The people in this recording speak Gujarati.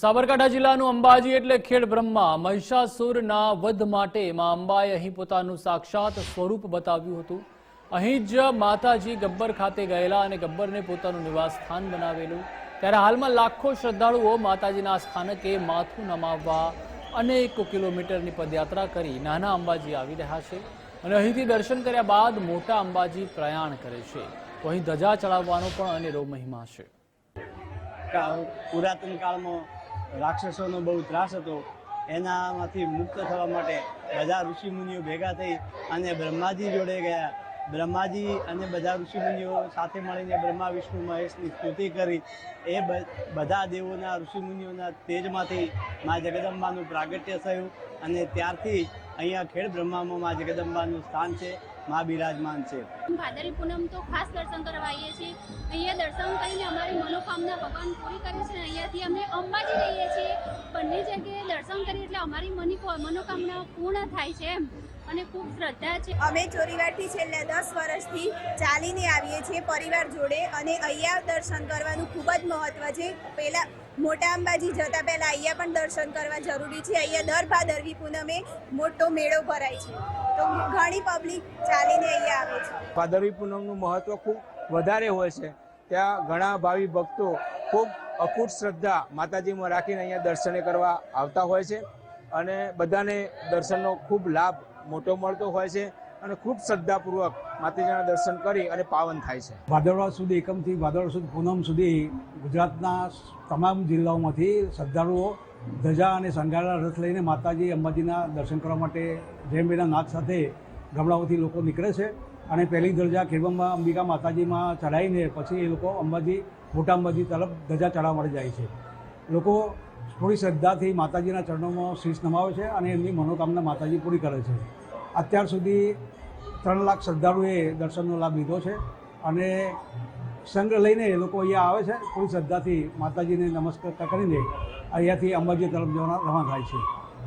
સાબરકાંઠા જિલ્લાનું અંબાજી એટલે ખેડ બ્રહ્મા. મહિષાસુરના વધ માટે માં અંબાએ અહીં પોતાનું સાક્ષાત સ્વરૂપ બતાવ્યું હતું. અહીં જ માતાજી ગબ્બર ખાતે ગયેલા અને ગબ્બરને પોતાનું નિવાસ સ્થાન બનાવેલું. ત્યારે હાલમાં લાખો શ્રદ્ધાળુઓ માતાજીના સ્થાનકે માથું નમાવવા અનેક કિલોમીટરની પદયાત્રા કરી નાના અંબાજી આવી રહ્યા છે અને અહીંથી દર્શન કર્યા બાદ મોટા અંબાજી પ્રયાણ કરે છે. તો અહીં ધજા ચડાવવાનો પણ અનેરો મહિમા છે. પુરાતન કાળમાં રાક્ષસોનો બહુ ત્રાસ હતો. એનામાંથી મુક્ત થવા માટે બધા ઋષિમુનિઓ ભેગા થઈ અને બ્રહ્માજી જોડે ગયા. બ્રહ્માજી અને બધા ઋષિમુનિઓ સાથે મળીને બ્રહ્મા, વિષ્ણુ, મહેશની સ્તુતિ કરી. એ બધા દેવોના, ઋષિમુનિઓના તેજમાંથી મા જગદંબાનું પ્રાગટ્ય થયું અને ત્યારથી અહીંયા ખેડ બ્રહ્મામાં મા જગદંબાનું સ્થાન છે, મા બિરાજમાન છે. ભાદરી પૂનમ તો ખાસ દર્શન કરવા આવીએ છીએ. અહીંયા દર્શન કરીને અમારી મનોકામના ભગવાન પૂરી કરે છે અહીંયાથી અમે અંબાજી રહીએ છીએ. બંને જગ્યાએ દર્શન કરીએ એટલે અમારી મની મનોકામના પૂર્ણ થાય છે એમ. અને ખૂબ શ્રદ્ધા છે. અમે ચોરીવાડથી છેલ્લા દસ વર્ષથી ચાલીને આવીએ છીએ પરિવાર જોડે અને અહીંયા દર્શન કરવાનું ખૂબ જ મહત્વ છે. પહેલાં મોટા અંબાજી જતા પહેલાં અહીંયા પણ દર્શન કરવા જરૂરી છે. અહીંયા દર ભાદરવી પૂનમે મોટો મેળો ભરાય છે. તો ઘણી પબ્લિક ચાલીને અહીંયા આવે છે. ભાદરવી પૂનમનું મહત્વ ખૂબ વધારે હોય છે. ત્યાં ઘણા ભાવિ ભક્તો ખૂબ અખૂટ શ્રદ્ધા માતાજીમાં રાખીને અહીંયા દર્શને કરવા આવતા હોય છે અને બધાને દર્શનનો ખૂબ લાભ મોટો મળતો હોય છે અને ખૂબ શ્રદ્ધાપૂર્વક માતાજીના દર્શન કરી અને પાવન થાય છે. ભાદરવા સુધી, એકમથી ભાદરવા સુધી, પૂનમ સુધી ગુજરાતના તમામ જિલ્લાઓમાંથી શ્રદ્ધાળુઓ ધજા અને શણગારેલા રથ લઈને માતાજી, અંબાજીના દર્શન કરવા માટે જયંબેના નાથ સાથે ગામડાઓથી લોકો નીકળે છે. અને પહેલી દરજા ખેડબંબા અંબિકા માતાજીમાં ચઢાવીને પછી એ લોકો અંબાજી, મોટા અંબાજી તરફ ધજા ચઢાવવા માટે જાય છે. લોકો થોડી શ્રદ્ધાથી માતાજીના ચરણોમાં શીશ નમાવે છે અને એમની મનોકામના માતાજી પૂરી કરે છે. અત્યાર સુધી ત્રણ લાખ શ્રદ્ધાળુએ દર્શનનો લાભ લીધો છે અને સંઘ લઈને એ લોકો અહીંયા આવે છે. પૂરી શ્રદ્ધાથી માતાજીને નમસ્કાર કરીને અહીંયાથી અંબાજી તરફ જવાના રવાના થાય છે.